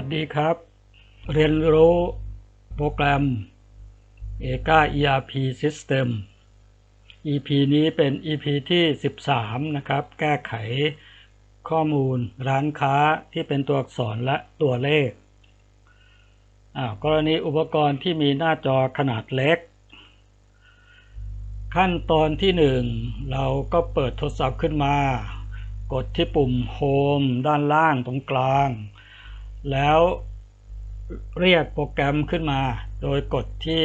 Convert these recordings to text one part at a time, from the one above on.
ัสดีครับ เรียนรู้โปรแกรม a g a ERP System EP นี้เป็น EP ที่ 13 นะครับ แก้ไขข้อมูลร้านค้าที่เป็นตัวอักษรและตัวเลขอ่ากรณีอุปกรณ์ที่มีหน้าจอขนาดเล็ก ขั้นตอนที่ 1 เราก็เปิดโทรศัพท์ขึ้นมา กดที่ปุ่ม Home ด้านล่างตรงกลาง แล้วเรียกโปรแกรมขึ้นมา โดยกดที่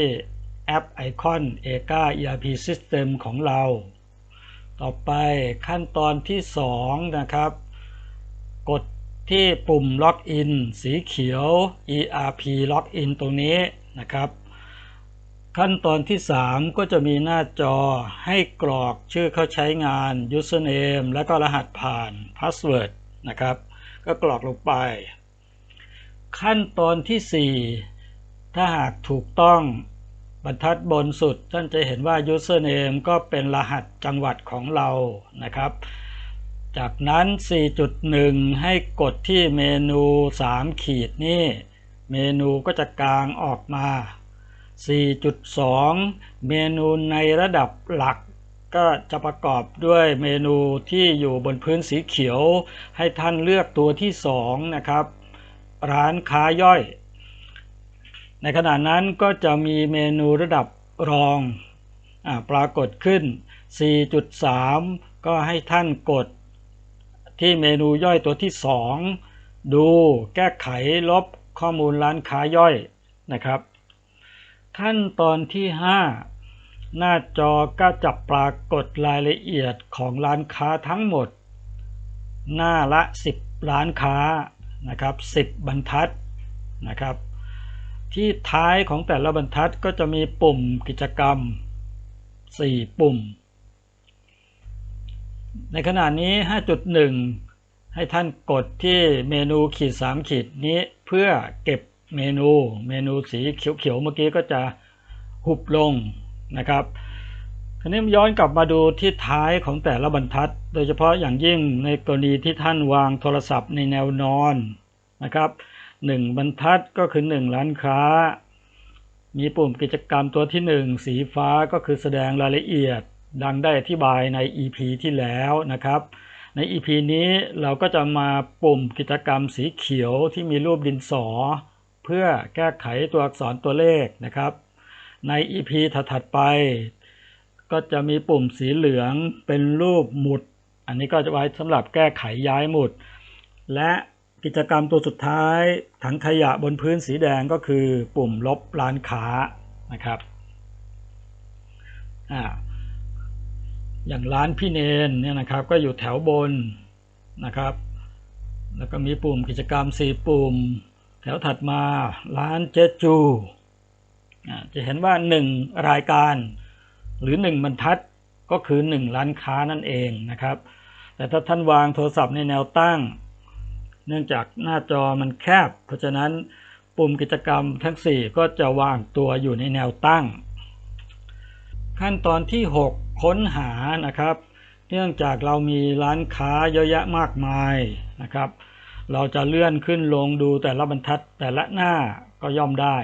แอปไอคอน a g a ERP System ของเรา ต่อไปขั้นตอนที่ 2 นะครับ กดที่ปุ่ม Login สีเขียว ERP Login ตรงนี้นะครับ ขั้นตอนที่ 3 ก็จะมีหน้าจอให้กรอกชื่อเข้าใช้งาน username และก็รหัสผ่าน password นะครับ ก็กรอกลงไป ขั้นตอนที่ 4 ถ้าหากถูกต้องบรรทัดบนสุดท่านจะเห็นว่า username ก็เป็นรหัสจังหวัดของเรานะครับ จากนั้น 4.1 ให้กดที่เมนู 3 ขีดนี่ เมนูก็จะกลางออกมา 4.2 เมนูในระดับหลักก็จะประกอบด้วยเมนูที่อยู่บนพื้นสีเขียว ให้ท่านเลือกตัวที่ 2 นะครับ ร้านค้าย่อย ในขณะนั้นก็จะมีเมนูระดับรองอปรากฏขึ้น 4.3 ก็ให้ท่านกดที่เมนูย่อยตัวที่ 2 ดูแก้ไขลบข้อมูลร้านค้าย่อยนะครับ ขั้นตอนที่ 5 หน้าจอก็จะปรากฏรายละเอียดของร้านค้าทั้งหมด หน้าละ 10 ร้านค้า นะครับ10 บรรทัดนะครับ ที่ท้ายของแต่ละบรรทัดก็จะมีปุ่มกิจกรรม 4 ปุ่ม ในขณะนี้ 5.1 ให้ท่านกดที่เมนูขีด 3 ขีดนี้เพื่อเก็บเมนู เมนูสีเขียวๆเมื่อกี้ก็จะหุบลงนะครับ คราวนี้ย้อนกลับมาดูที่ท้ายของแต่ละบรรทัด โดยเฉพาะอย่างยิ่งในกรณีที่ท่านวางโทรศัพท์ในแนวนอนนะครับ1บรรทัดก็คือ 1 ร้านค้า มีปุ่มกิจกรรมตัวที่ 1 สีฟ้าก็คือแสดงรายละเอียด ดังได้อธิบายใน EP ที่แล้วนะครับ ใน EP นี้เราก็จะมาปุ่มกิจกรรมสีเขียวที่มีรูปดินสอ เพื่อแก้ไขตัวอักษรตัวเลขนะครับ ใน EP ถัดๆไป ก็จะมีปุ่มสีเหลืองเป็นรูปหมุด อันนี้ก็จะไว้สำหรับแก้ไขย้ายหมุด และกิจกรรมตัวสุดท้ายถังขยะบนพื้นสีแดงก็คือปุ่มลบร้านค้านะครับอ่าอย่างร้านพี่เนนเนี่ยนะครับก็อยู่แถวบนนะครับ แล้วก็มีปุ่มกิจกรรม 4 ปุ่ม แถวถัดมาร้านเจจูจะเห็นว่า 1 รายการ หรือ 1 บรรทัดก็คือ1ร้านค้านั่นเองนะครับ แต่ถ้าท่านวางโทรศัพท์ในแนวตั้ง เนื่องจากหน้าจอมันแคบ เพราะฉะนั้นปุ่มกิจกรรมทั้ง 4 ก็จะวางตัวอยู่ในแนวตั้ง ขั้นตอนที่ 6 ค้นหานะครับ เนื่องจากเรามีร้านค้าเยอะแยะมากมายนะครับ เราจะเลื่อนขึ้นลงดูแต่ละบรรทัดแต่ละหน้าก็ย่อมได้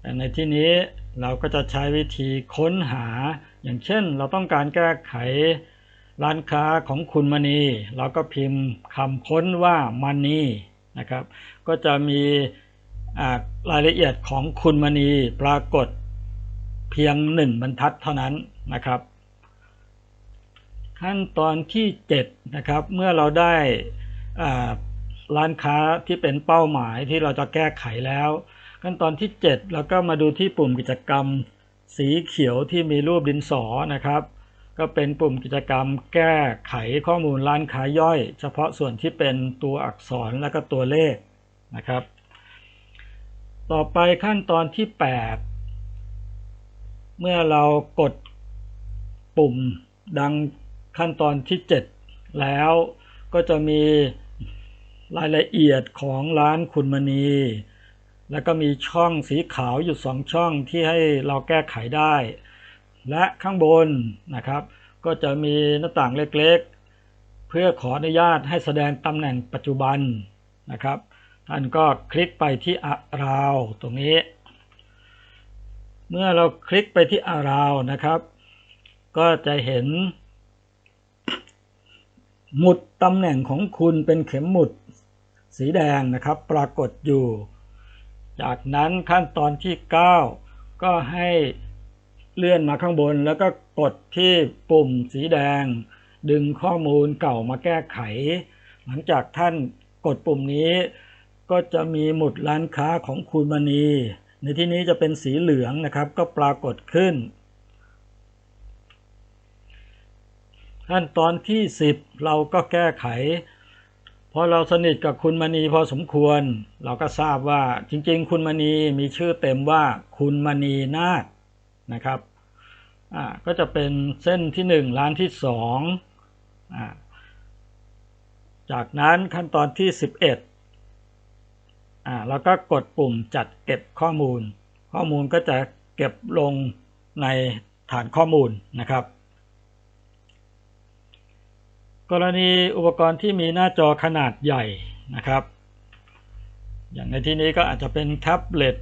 แต่ในที่นี้ เราก็จะใช้วิธีค้นหา อย่างเช่น เราต้องการแก้ไขร้านค้าของคุณมณี เราก็พิมพ์คำค้นว่ามันนีนะครับ ก็จะมีรายละเอียดของคุณมณีปรากฏเพียงหนึ่งบรรทัดเท่านั้นนะครับ ขั้นตอนที่7นะครับ เมื่อเราได้ร้านค้าที่เป็นเป้าหมายที่เราจะแก้ไขแล้ว ขั้นตอนที่ 7 แล้วก็มาดูที่ปุ่มกิจกรรม สีเขียวที่มีรูปดินสอนะครับ ก็เป็นปุ่มกิจกรรมแก้ไขข้อมูลร้านค้าย่อย เฉพาะส่วนที่เป็นตัวอักษรและก็ตัวเลขนะครับ ต่อไปขั้นตอนที่ 8 เมื่อเรากดปุ่มดังขั้นตอนที่ 7 แล้วก็จะมีรายละเอียดของร้านคุณมณี แล้วก็มีช่องสีขาวอยู่สองช่องที่ให้เราแก้ไขได้ และข้างบนนะครับ ก็จะมีหน้าต่างเล็กๆ เพื่อขออนุญาตให้แสดงตำแหน่งปัจจุบันนะครับ ท่านก็คลิกไปที่อาราวตรงนี้ เมื่อเราคลิกไปที่อาราวนะครับ ก็จะเห็น หมุดตำแหน่งของคุณเป็นเข็มหมุดสีแดงนะครับ ปรากฏอยู่ จากนั้นขั้นตอนที่ 9 ก็ให้เลื่อนมาข้างบน แล้วก็กดที่ปุ่มสีแดง ดึงข้อมูลเก่ามาแก้ไข หลังจากท่านกดปุ่มนี้ ก็จะมีหมุดร้านค้าของคุณมณี ในที่นี้จะเป็นสีเหลืองนะครับ ก็ปรากฏขึ้น ขั้นตอนที่ 10 เราก็แก้ไข พอเราสนิทกับคุณมณีพอสมควร เราก็ทราบว่าจริงๆ คุณมณีมีชื่อเต็มว่าคุณมณีนาฏนะครับอ่าก็จะเป็นเส้นที่ 1 ร้านที่2อ่าจากนั้นขั้นตอนที่ 11อ่าแล้วก็กดปุ่มจัดเก็บข้อมูล ข้อมูลก็จะเก็บลงในฐานข้อมูลนะครับ กรณีอุปกรณ์ที่มีหน้าจอขนาดใหญ่นะครับ อย่างในที่นี้ก็อาจจะเป็นแท็บเล็ต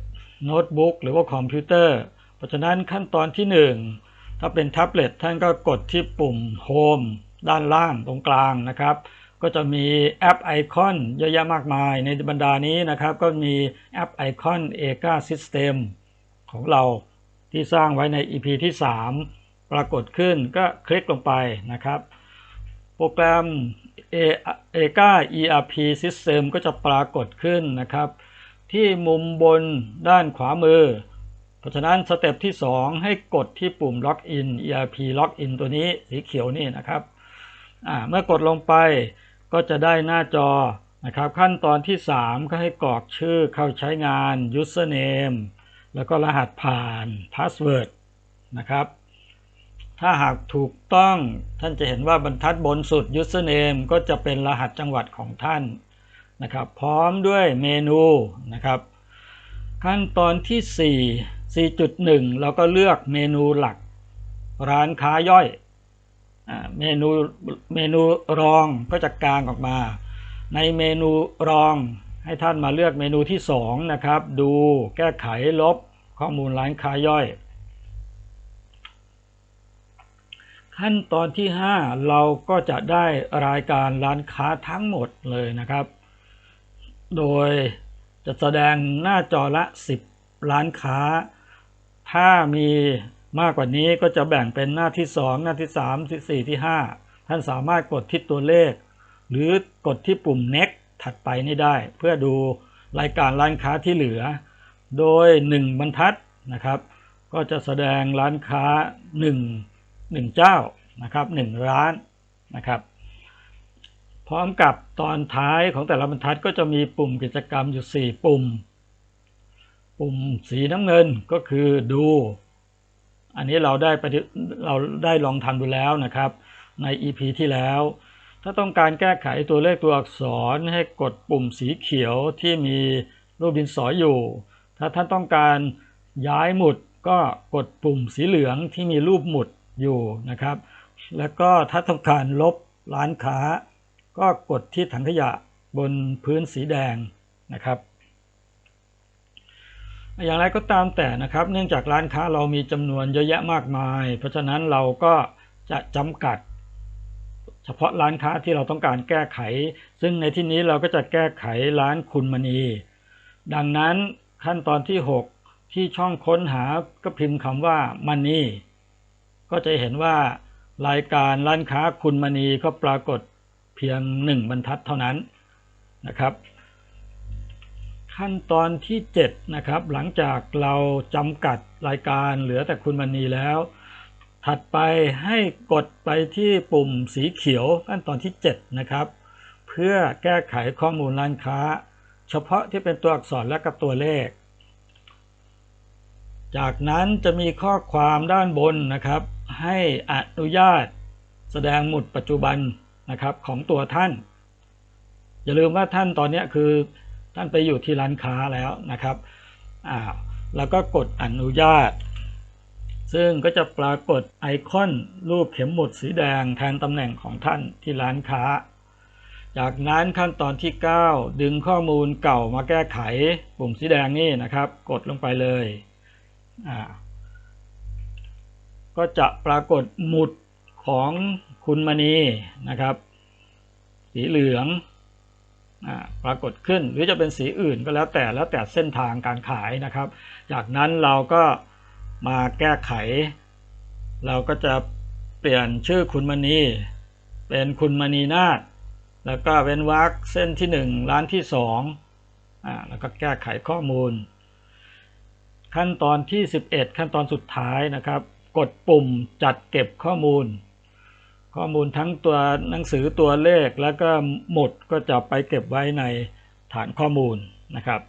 โน้ตบุ๊กหรือว่าคอมพิวเตอร์ เพราะฉะนั้นขั้นตอนที่ 1 ถ้าเป็นแท็บเล็ตท่านก็กดที่ปุ่ม Home ด้านล่างตรงกลางนะครับ ก็จะมีแอปไอคอนเยอะแยะมากมาย ในบรรดานี้นะครับ ก็มีแอปไอคอน a g a System ของเราที่สร้างไว้ใน EP ที่ 3 ปรากฏขึ้นก็คลิกลงไปนะครับ รแกรม a g a ERP System ก็จะปรากฏขึ้นนะครับ ที่มุมบนด้านขวามือ เพราะฉะนั้นสเต็ปที่ 2 ให้กดที่ปุ่ม Login ERP Login ตัวนี้สีเขียวนี่นะครับเมื่อกดลงไปก็จะได้หน้าจอนะครับ ขั้นตอนที่ 3 ก็ให้กรอกชื่อเข้าใช้งาน username แล้วก็รหัสผ่าน password นะครับ ถ้าหากถูกต้อง ท่านจะเห็นว่าบรรทัดบนสุด username ก็จะเป็นรหัสจังหวัดของท่านนะครับ พร้อมด้วยเมนูนะครับ ขั้นตอนที่ 4 4.1 เราก็เลือกเมนูหลัก ร้านค้าย่อยเมนูเมนูรองก็จะกลางออกมา ในเมนูรองให้ท่านมาเลือกเมนูที่ 2 นะครับ ดูแก้ไขลบข้อมูลร้านค้าย่อย ขั้นตอนที่ 5 เราก็จะได้รายการร้านค้าทั้งหมดเลยนะครับ โดยจะแสดงหน้าจอละ 10 ร้านค้า ถ้ามีมากกว่านี้ก็จะแบ่งเป็นหน้าที่ 2 หน้าที่ 3 ที่ 4 ที่ 5 ท่านสามารถกดที่ตัวเลข หรือกดที่ปุ่ม next ถัดไปนี่ได้ เพื่อดูรายการร้านค้าที่เหลือ โดย 1 บรรทัดนะครับ ก็จะแสดงร้านค้า 1 1 เจ้านะครับ1ร้านนะครับ พร้อมกับตอนท้ายของแต่ละบรรทัดก็จะมีปุ่มกิจกรรมอยู่ 4 ปุ่ม ปุ่มสีน้ำเงินก็คือดู อันนี้เราได้ไปเราได้ลองทำดูแล้วนะครับ ใน EP ที่แล้ว ถ้าต้องการแก้ไขตัวเลขตัวอักษรให้กดปุ่มสีเขียวที่มีรูปดินสออยู่ ถ้าท่านต้องการย้ายหมุดก็กดปุ่มสีเหลืองที่มีรูปหมุด อยู่นะครับ แล้วก็ถ้าต้องการลบร้านค้า ก็กดที่ถังขยะบนพื้นสีแดงนะครับ อย่างไรก็ตามแต่นะครับ เนื่องจากร้านค้าเรามีจำนวนเยอะแยะมากมาย เพราะฉะนั้นเราก็จะจำกัด เฉพาะร้านค้าที่เราต้องการแก้ไข ซึ่งในที่นี้เราก็จะแก้ไขร้านคุณมณี ดังนั้นขั้นตอนที่ 6 ที่ช่องค้นหาก็พิมพ์คำว่ามันนี่ ก็จะเห็นว่ารายการร้านค้าคุณมณีก็ปรากฏเพียงหนึ่งบรรทัดเท่านั้นนะครับ ขั้นตอนที่7นะครับหลังจากเราจำกัดรายการเหลือแต่คุณมณีแล้ว ถัดไปให้กดไปที่ปุ่มสีเขียวขั้นตอนที่ 7 นะครับ เพื่อแก้ไขข้อมูลร้านค้า เฉพาะที่เป็นตัวอักษรและกับตัวเลข จากนั้นจะมีข้อความด้านบนนะครับ ให้อนุญาตแสดงหมุดปัจจุบันนะครับของตัวท่าน อย่าลืมว่าท่านตอนนี้คือท่านไปอยู่ที่ร้านค้าแล้วนะครับอ่าแล้วก็กดอนุญาต ซึ่งก็จะปรากฏไอคอนรูปเข็มหมุดสีแดงแทนตำแหน่งของท่านที่ร้านค้า จากนั้นขั้นตอนที่ 9 ดึงข้อมูลเก่ามาแก้ไขปุ่มสีแดงนี่นะครับ กดลงไปเลยอ่า ก็จะปรากฏหมุดของคุณมณีนะครับ สีเหลืองปรากฏขึ้นหรือจะเป็นสีอื่นก็แล้วแต่แล้วแต่เส้นทางการขายนะครับ จากนั้นเราก็มาแก้ไข เราก็จะเปลี่ยนชื่อคุณมณี เป็นคุณมณีนาฏแล้วก็เว้นวรรคเส้นที่หนึ่งร้านที่สองอ่าแล้วก็แก้ไขข้อมูล ขั้นตอนที่ 11 ขั้นตอนสุดท้ายนะครับ กดปุ่มจัดเก็บข้อมูล ข้อมูลทั้งตัวหนังสือตัวเลขแล้วก็หมุดก็จะไปเก็บไว้ในฐานข้อมูลนะครับ